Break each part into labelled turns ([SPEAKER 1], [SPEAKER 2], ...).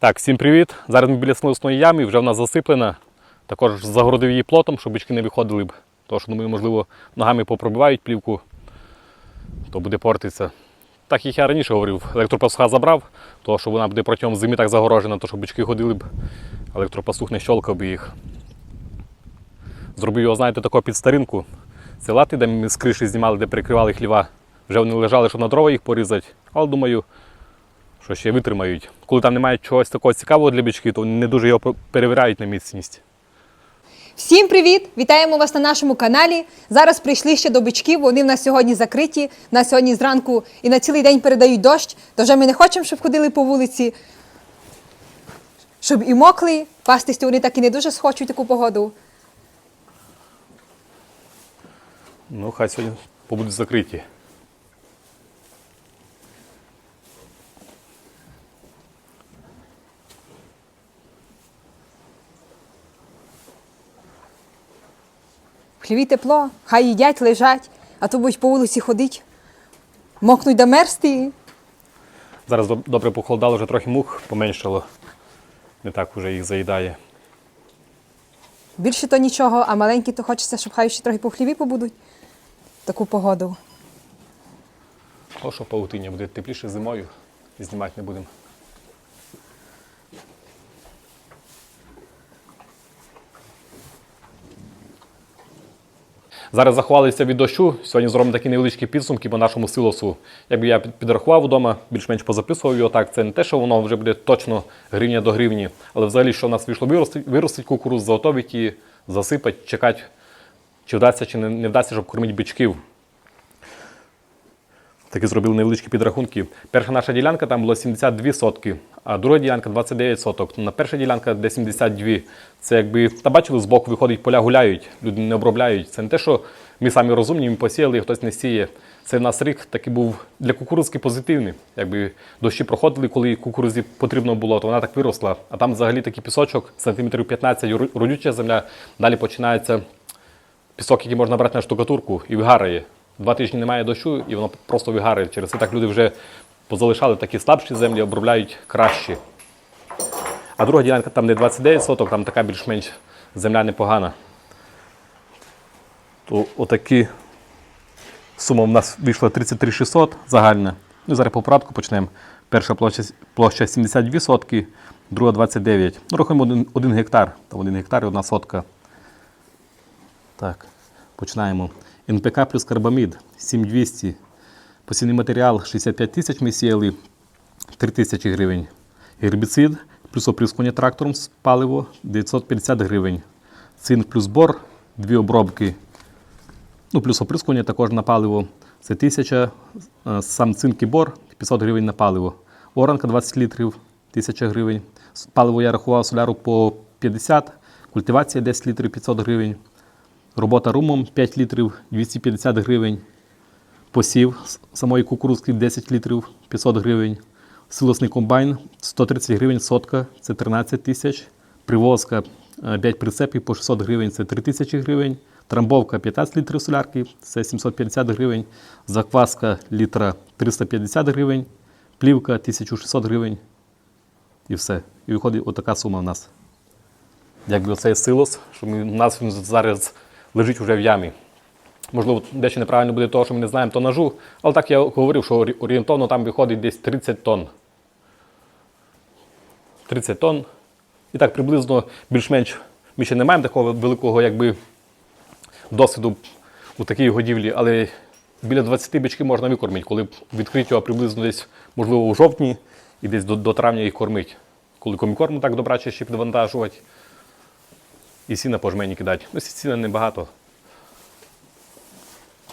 [SPEAKER 1] Так, всім привіт. Зараз ми біля смолосної ями, вже вона засиплена. Також загородив її плотом, щоб бички не виходили б. Тому що, думаю, можливо, ногами попробивають плівку, то буде портитися. Так як я раніше говорив, електропасуха забрав, тому що вона буде протягом зими так загорожена, то що бички ходили б, електропасух не щолкав би їх. Зробив його, знаєте, такого під старинку. Це лати, де ми з криші знімали, де перекривали хліва. Вже вони лежали, щоб на дрова їх порізати. Але думаю, що ще витримають. Коли там немає чогось такого цікавого для бички, то вони не дуже його перевіряють на міцність.
[SPEAKER 2] Всім привіт! Вітаємо вас на нашому каналі. Зараз прийшли ще до бичків. Вони в нас сьогодні закриті. На сьогодні зранку і на цілий день передають дощ. То вже ми не хочемо, щоб ходили по вулиці, щоб і мокли. Пастися вони так і не дуже схочуть таку погоду.
[SPEAKER 1] Ну, хай сьогодні побудуть закриті.
[SPEAKER 2] Хліві тепло, хай їдять, лежать, а то будуть по вулиці ходити, мокнуть да мерзти.
[SPEAKER 1] Зараз добре похолодало, вже трохи мух поменшало. Не так вже їх заїдає.
[SPEAKER 2] Більше то нічого, а маленькі то хочеться, щоб хай ще трохи по хліві побудуть. Таку погоду.
[SPEAKER 1] О, що паутиня буде тепліше зимою знімати не будемо. Зараз заховалися від дощу. Сьогодні зробимо такі невеличкі підсумки по нашому силосу. Якби я підрахував вдома, більш-менш позаписував його так. Це не те, що воно вже буде точно гривня до гривні, але взагалі, що в нас вийшло виростить, виростить кукуруз, заготовить і засипати, чекати, чи вдасться, чи не вдасться, щоб кормити бичків. Таки зробили невеличкі підрахунки. Перша наша ділянка там було 72 сотки, а друга ділянка 29 соток. На перша ділянка де 72. Це якби та бачили, збоку виходить, поля гуляють, люди не обробляють. Це не те, що ми самі розумні, ми посіяли, хтось не сіє. Це в нас рік такий був для кукурузки позитивний. Якби дощі проходили, коли кукурузі потрібно було, то вона так виросла. А там взагалі такий пісочок, сантиметрів 15, родюча земля. Далі починається пісок, який можна брати на штукатурку, і вигарає. Два тижні немає дощу, і воно просто вигарає. Через це так люди вже позалишали такі слабші землі, обробляють кращі. А друга ділянка там не 29 соток, там така більш-менш земля непогана. То отакі сума в нас вийшла 33 600 загальна. Ну, зараз по порядку почнемо. Перша площа, площа 72 сотки, друга 29. Ну, рахуємо 1, 1 гектар. Там 1 гектар і одна сотка. Так, починаємо. НПК плюс карбамід 7200. Посівний матеріал 65 тисяч ми сіяли 3 тисячі гривень. Гербіцид плюс оприскування трактором з паливо 950 гривень. Цинк плюс бор, дві обробки. Ну, плюс оприскування також на паливо. Це 1000, е, сам цинк і бор 500 гривень на паливо. Оранка 20 літрів 1000 гривень. Паливо я рахував соляру по 50, культивація 10 літрів 500 гривень. Робота румом 5 літрів 250 гривень. Посів самої кукурузки 10 літрів 500 гривень. Силосний комбайн 130 гривень сотка, це 13 тисяч. Привозка 5 прицепів по 600 гривень, це 3 тисячі гривень. Трамбовка 15 літрів солярки, це 750 гривень. Закваска літра 350 гривень. Плівка 1600 гривень. І все. І виходить отака сума в нас. Якби оцей силос, що ми, у нас він зараз лежить вже в ямі. Можливо, дещо неправильно буде того, що ми не знаємо тонажу, але так я говорив, що орієнтовно там виходить десь 30 тонн. 30 тонн. І так приблизно більш-менш ми ще не маємо такого великого якби, досвіду у такій годівлі, але біля 20 бичків можна викормити, коли відкрити його приблизно десь, можливо, у жовтні і десь до, до травня їх кормить. Коли комікорму так добраче ще підвантажувати. І сіна по жмені кидати. Ну, сіна небагато.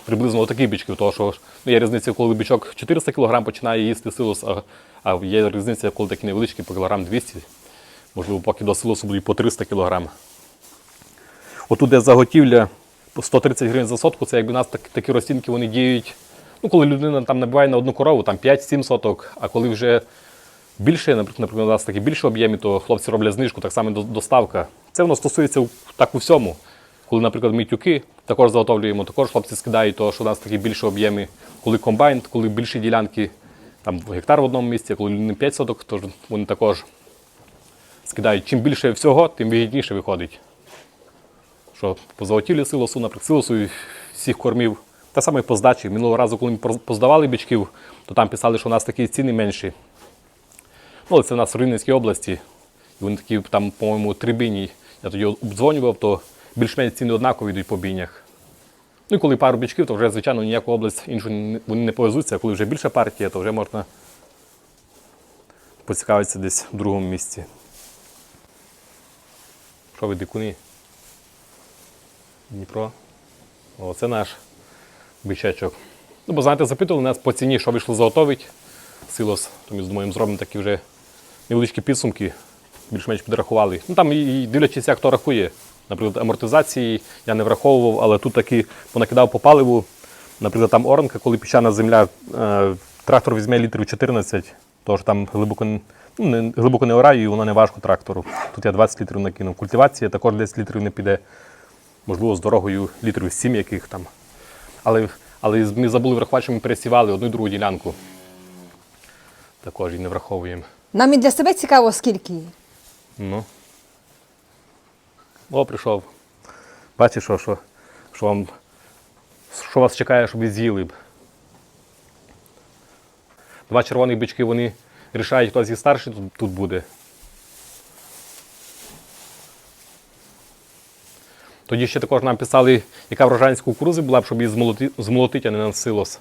[SPEAKER 1] Приблизно отакі бички, тому що ну, є різниця, коли бичок 400 кг починає їсти силос, а, а є різниця, коли такі невеличкі по кілограм 200 Можливо, поки до силосу будуть по 300 кг. Отут де заготівля по 130 гривень за сотку, це якби у нас так, такі розцінки вони діють. Ну, коли людина там набиває на одну корову, там 5-7 соток, а коли вже більше, наприклад, у нас такі більші об'єми, то хлопці роблять знижку, так само доставка. Це воно стосується так у всьому. Коли, наприклад, ми тюки також заготовлюємо, також хлопці скидають, того, що у нас такі більші об'єми. Коли комбайн, коли більші ділянки, там гектар в одному місці, коли не 5 соток, то вони також скидають. Чим більше всього, тим вигідніше виходить. Що по золотілі силосу, наприклад, силосу і всіх кормів. Те саме і по здачі. Минулого разу, коли ми поздавали бичків, то там писали, що у нас такі ціни менші. Ну, але це в нас в Рівненській області. І вони такі, там, по-моєму, три бійні. Я тоді обдзвонював, то більш-менш ціни однакові йдуть по бійнях. Ну і коли пару бичків, то вже, звичайно, ніяку область іншу вони не повезуться. А коли вже більша партія, то вже можна поцікавитися десь в другому місці. Що ви дикуни? Дніпро. О, це наш бичачок. Ну, бо знаєте, запитували нас по ціні, що вийшло заготовить силос. То ми думаємо, зробимо такі вже невеличкі підсумки, більш-менш підрахували. Ну там і, дивлячись, як хто рахує. Наприклад, амортизації я не враховував, але тут таки понакидав по паливу. Наприклад, там оранка, коли піщана земля, е, трактор візьме літрів 14, тож там глибоко, ну, не, глибоко не ораю і воно не важко трактору. Тут я 20 літрів накинув. Культивація також 10 літрів не піде. Можливо, з дорогою літрів 7 яких там. Але, але ми забули врахувати, що ми пересівали одну і другу ділянку. Також і не враховуємо.
[SPEAKER 2] Нам і для себе цікаво, скільки.
[SPEAKER 1] Ну. О, прийшов. Бачиш, що, що, що, вам, що вас чекає, щоб ви з'їли б. Два червоних бички вони рішають, хто зі старший тут, тут буде. Тоді ще також нам писали, яка врожайність кукурузи була б, щоб її змолоти, змолотити, а не на силос,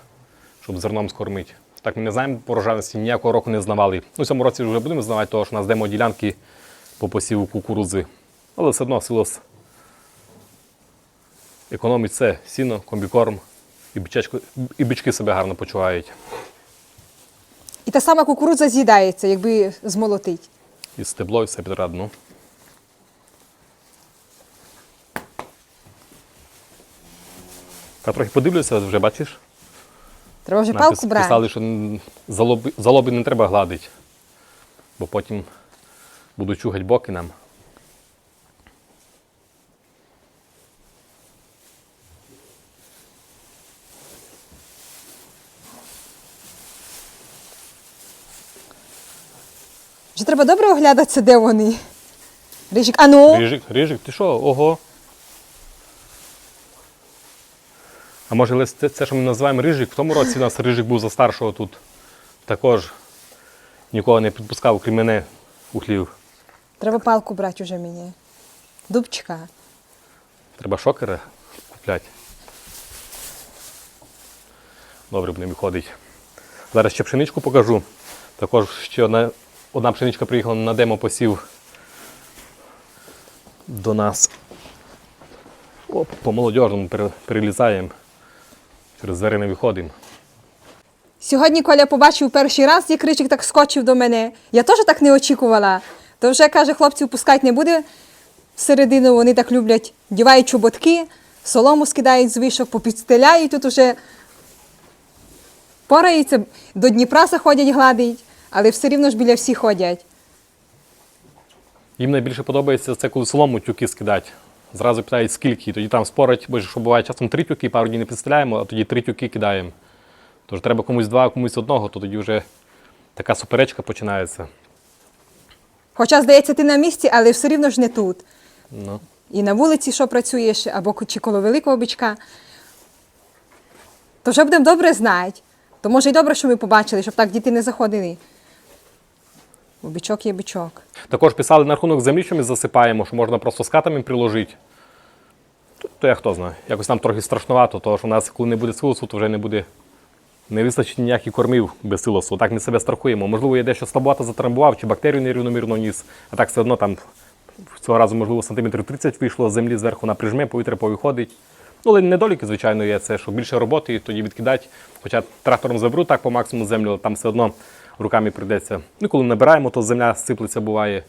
[SPEAKER 1] щоб зерном скормити. Так ми не знаємо по врожайності, ніякого року не знавали. Ну, в цьому році вже будемо знавати, тому що у нас демо ділянки по посіву кукурузи. Але все одно силос економить все, сіно, комбікорм, і, бичечко, і бички себе гарно почувають.
[SPEAKER 2] І та сама кукурудза з'їдається, якби змолотить.
[SPEAKER 1] І стебло, і все підряд. Ну. Та трохи подивлюся, вже бачиш.
[SPEAKER 2] Треба вже
[SPEAKER 1] Нам
[SPEAKER 2] палку брати.
[SPEAKER 1] писали, що залоби, залоби не треба гладити, бо потім будуть чугать боки нам.
[SPEAKER 2] Вже треба добре оглядатися, де вони. Рижик, а ну,
[SPEAKER 1] Рижик, Рижик, ти що? Ого. А може це, це, що ми називаємо Рижик? В тому році у нас Рижик був за старшого тут. Також нікого не підпускав, крім мене у хлів.
[SPEAKER 2] Треба палку брати вже мені. Дубчика.
[SPEAKER 1] Треба шокера купляти. Добре б не виходить. Зараз ще пшеничку покажу. Також ще одна, одна пшеничка приїхала на демо посів до нас. Оп, по молодіжному пере- перелізаємо. Через двері не виходимо.
[SPEAKER 2] Сьогодні Коля побачив перший раз, як Ричик так скочив до мене. Я теж так не очікувала. То вже каже, хлопців пускати не буде всередину. Вони так люблять, дівають чоботки, солому скидають з вишок, попідстеляють тут уже пораються, до Дніпра заходять гладить, але все рівно ж біля всіх ходять.
[SPEAKER 1] Їм найбільше подобається це, коли солому тюки скидати. Зразу питають, скільки, тоді там спорять, бо що буває часом три тюки, пару днів не підстріляємо, а тоді три тюки кидаємо. Тож треба комусь два, комусь одного, то тоді вже така суперечка починається.
[SPEAKER 2] Хоча, здається, ти на місці, але все рівно ж не тут.
[SPEAKER 1] Ну.
[SPEAKER 2] І на вулиці, що працюєш, або чи коло великого бичка. То вже будемо добре знати. То може й добре, що ми побачили, щоб так діти не заходили. Бо бичок є бичок.
[SPEAKER 1] Також писали на рахунок землі, що ми засипаємо, що можна просто скатами приложити. То, то я хто знає. Якось нам трохи страшнувато, тому що у нас, коли не буде силосу, то вже не буде. Не вистачить ніяких кормів без силосу. Так ми себе страхуємо. Можливо, я дещо слабовато затрамбував, чи бактерію нерівномірно ніс, а так все одно там цього разу, можливо, сантиметрів 30 вийшло з землі зверху на прижме, повітря повиходить. Ну, але недоліки, звичайно, є це, що більше роботи, і тоді відкидати. Хоча трактором заберу так по максимуму землю, але там все одно руками прийдеться. Ну, коли набираємо, то земля сиплеться буває.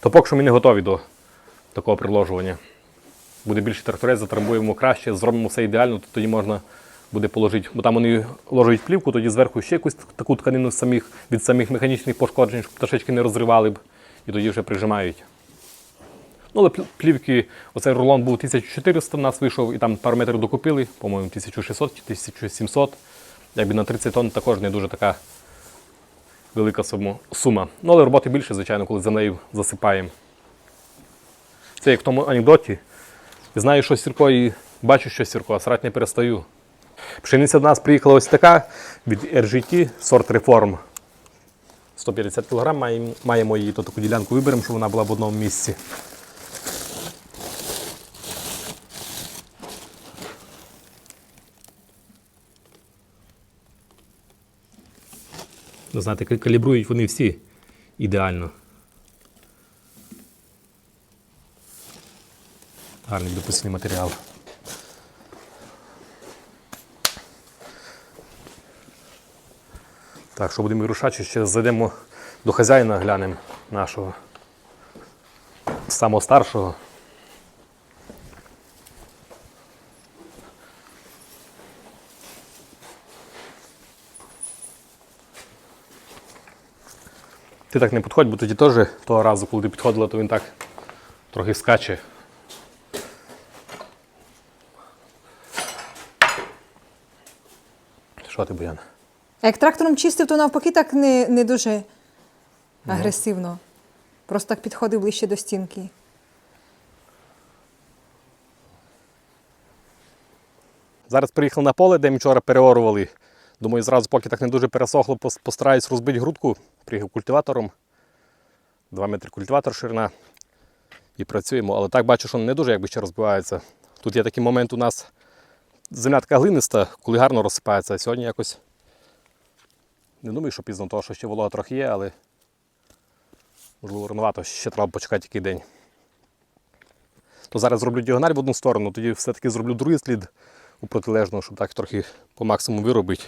[SPEAKER 1] То поки що ми не готові до такого приложування. Буде більше тракторець, затрамбуємо краще, зробимо все ідеально, то тоді можна буде положити. Бо там вони ложать плівку, тоді зверху ще якусь таку тканину самих, від самих механічних пошкоджень, щоб пташечки не розривали б, і тоді вже прижимають. Ну, але плівки, оцей рулон був 1400 в нас вийшов, і там пару докупили, по-моєму, 1600 чи 1700. Якби на 30 тонн також не дуже така велика сума. Ну, але роботи більше, звичайно, коли за нею засипаємо. Це як в тому анекдоті. Знаю, що сірко і бачу, що сірко, а срать не перестаю. Пшениця до нас приїхала ось така від RGT, сорт реформ. 150 кг маємо, її, то таку ділянку виберемо, щоб вона була в одному місці. Знаєте, калібрують вони всі ідеально. Гарний дописаний матеріал. Так, що будемо вирушати, ще зайдемо до хазяїна, глянемо нашого самого старшого. Ти так не підходь, бо тоді теж того разу, коли ти підходила, то він так трохи скаче. Що ти, Бояна?
[SPEAKER 2] А як трактором чистив, то навпаки так не, не дуже агресивно. Просто так підходив ближче до стінки.
[SPEAKER 1] Зараз приїхав на поле, де ми вчора переорували. Думаю, зразу, поки так не дуже пересохло, пос- постараюсь розбити грудку. Приїхав культиватором. 2 метри культиватор ширина. І працюємо. Але так бачу, що не дуже якби ще розбивається. Тут є такий момент у нас земля така глиниста, коли гарно розсипається. А сьогодні якось не думаю, що пізно, того, що ще волога трохи є, але можливо рановато, ще треба почекати який день. То зараз зроблю діагональ в одну сторону, тоді все-таки зроблю другий слід у протилежну, щоб так трохи по максимуму виробити.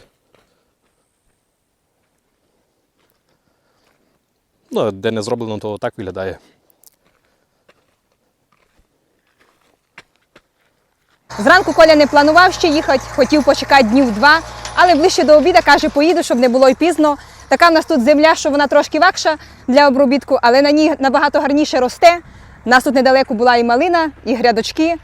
[SPEAKER 1] Ну, де не зроблено, то так виглядає.
[SPEAKER 2] Зранку Коля не планував ще їхати, хотів почекати днів два, але ближче до обіду каже, поїду, щоб не було й пізно. Така в нас тут земля, що вона трошки вакша для обробітку, але на ній набагато гарніше росте. Нас тут недалеко була і малина, і грядочки.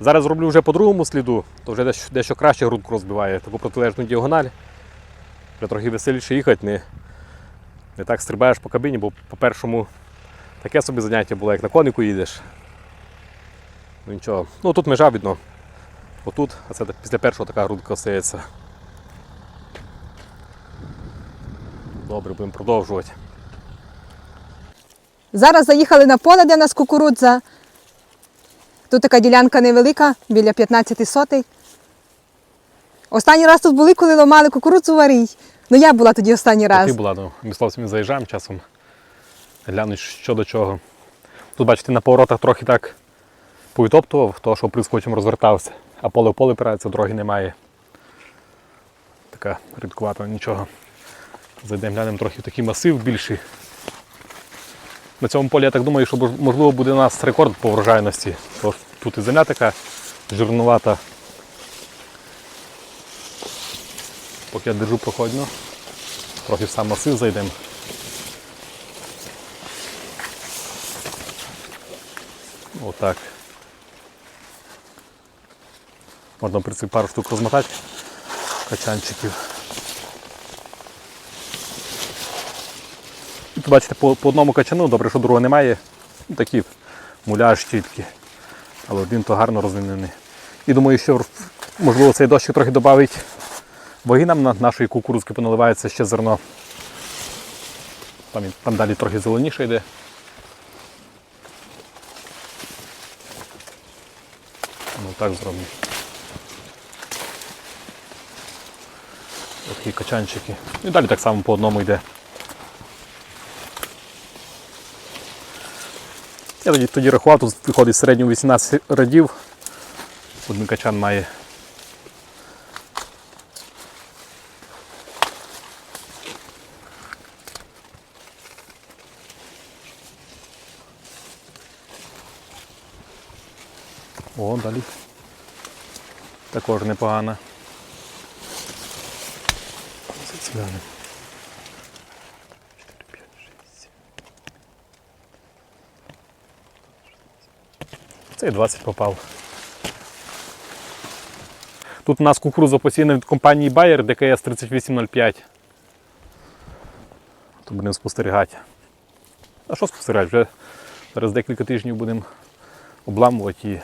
[SPEAKER 1] Зараз зроблю вже по другому сліду, то вже дещо, дещо краще грудку розбиває, таку протилежну діагональ. Вже трохи веселіше їхати, не, не так стрибаєш по кабіні, бо по першому таке собі заняття було, як на конику їдеш. Ну нічого. Ну тут межа видно. Отут, а це після першого така грудка остається. Добре, будемо продовжувати.
[SPEAKER 2] Зараз заїхали на поле, де нас кукурудза. Тут така ділянка невелика, біля 15 сотей. Останній раз тут були, коли ламали кукурудзу варій. Ну я була тоді останній раз.
[SPEAKER 1] Ти була, ну, ми з хлопцями заїжджаємо часом. Глянуть, що до чого. Тут, бачите, на поворотах трохи так повитоптував, того, що приз потім розвертався, а поле в поле опирається, дороги немає. Така рідкувата, нічого. Зайдемо, глянемо трохи в такий масив більший. На цьому полі я так думаю, що можливо буде у нас рекорд по врожайності. Тож тут і земля така жирнувата. Поки я держу проходно, трохи в сам масив зайдемо. Отак. Можна в принципі пару штук розмотати качанчиків. Тут бачите, по, по одному качану, добре, що другого немає. Ну, такі муляж тільки. Але один то гарно розвинений. І думаю, що можливо цей дощик трохи додавить ваги нам на нашої кукурузки поналивається ще зерно. Там, там далі трохи зеленіше йде. Ну так зробимо. Такі качанчики. І далі так само по одному йде. Я тоді, тоді рахував, тут виходить в середньому 18 радів. Один качан має. О, далі. Також непогано. Глянемо. Цей 20 попав. Тут у нас кукуруза посіяна від компанії Bayer ДКС 3805. То будемо спостерігати. А що спостерігати? Вже зараз декілька тижнів будемо обламувати її.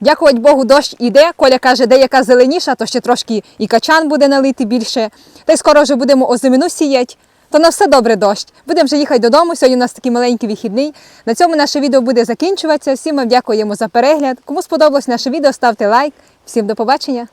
[SPEAKER 2] Дякувати Богу, дощ іде. Коля каже, де яка зеленіша, то ще трошки і качан буде налити більше. Та й скоро вже будемо озимину сіяти. То на все добре дощ. Будемо вже їхати додому. Сьогодні у нас такий маленький вихідний. На цьому наше відео буде закінчуватися. Всім вам дякуємо за перегляд. Кому сподобалось наше відео, ставте лайк. Всім до побачення!